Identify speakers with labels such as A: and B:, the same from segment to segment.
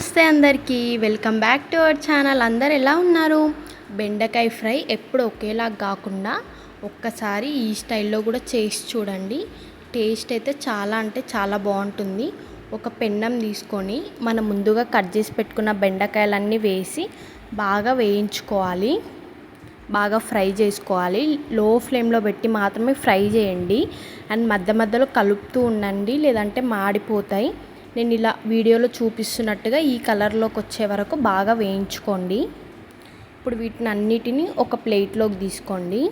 A: నమస్తే అందరికీ. Welcome back to our channel. అందరు ఎలా ఉన్నారు? బెండకాయ ఫ్రై ఎప్పుడు ఒకేలా కాకుండా ఒక్కసారి ఈ స్టైల్లో కూడా చేసి చూడండి. టేస్ట్ అయితే చాలా అంటే చాలా బాగుంటుంది. ఒక పెన్నం తీసుకొని మనం ముందుగా కట్ చేసి పెట్టుకున్న బెండకాయలన్నీ వేసి బాగా వేయించుకోవాలి. బాగా ఫ్రై చేసుకోవాలి. లో ఫ్లేమ్లో పెట్టి మాత్రమే ఫ్రై చేయండి. అండ్ మధ్య మధ్యలో కలుపుతూ ఉండండి. లేదంటే మాడిపోతాయి. నేను ఇలా వీడియోలో చూపిస్తున్నట్టుగా ఈ కలర్లోకి వచ్చే వరకు బాగా వేయించుకోండి. ఇప్పుడు వీటిని అన్నిటిని ఒక ప్లేట్లోకి తీసుకోండి.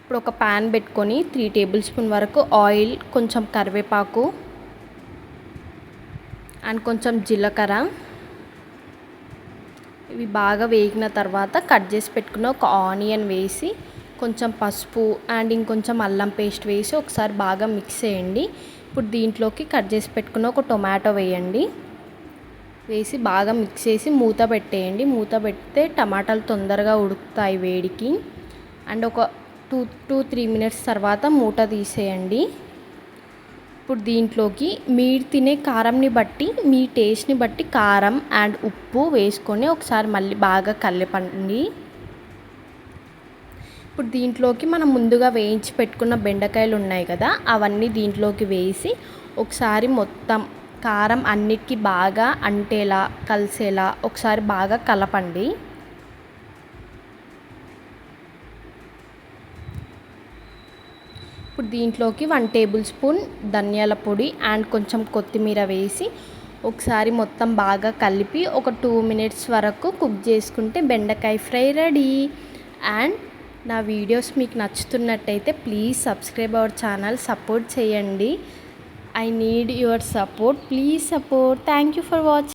A: ఇప్పుడు ఒక ప్యాన్ పెట్టుకొని త్రీ టేబుల్ స్పూన్ వరకు ఆయిల్ కొంచెం కరివేపాకు అండ్ కొంచెం జీలకర్ర. ఇవి బాగా వేగిన తర్వాత కట్ చేసి పెట్టుకున్న ఒక ఆనియన్ వేసి కొంచెం పసుపు అండ్ ఇంకొంచెం అల్లం పేస్ట్ వేసి ఒకసారి బాగా మిక్స్ చేయండి. ఇప్పుడు దీంట్లోకి కట్ చేసి పెట్టుకున్న ఒక టొమాటో వేయండి. వేసి బాగా మిక్స్ చేసి మూత పెట్టేయండి. మూత పెడితే టమాటాలు తొందరగా ఉడుకుతాయి వేడికి. అండ్ ఒక టూ టూ త్రీ మినిట్స్ తర్వాత మూత తీసేయండి. ఇప్పుడు దీంట్లోకి మీరు తినే కారంని బట్టి మీ టేస్ట్ని బట్టి కారం అండ్ ఉప్పు వేసుకొని ఒకసారి మళ్ళీ బాగా కలపండి. ఇప్పుడు దీంట్లోకి మనం ముందుగా వేయించి పెట్టుకున్న బెండకాయలు ఉన్నాయి కదా అవన్నీ దీంట్లోకి వేసి ఒకసారి మొత్తం కారం అన్నిటికీ బాగా అంటేలా కలిసేలా ఒకసారి బాగా కలపండి. ఇప్పుడు దీంట్లోకి వన్ టేబుల్ స్పూన్ ధనియాల పొడి అండ్ కొంచెం కొత్తిమీర వేసి ఒకసారి మొత్తం బాగా కలిపి ఒక టూ మినిట్స్ వరకు కుక్ చేసుకుంటే బెండకాయ ఫ్రై రెడీ. అండ్ నా వీడియోస్ మీకు నచ్చుతున్నట్టయితే please subscribe our channel support చేయండి. I need your support. Please support. Thank you for watching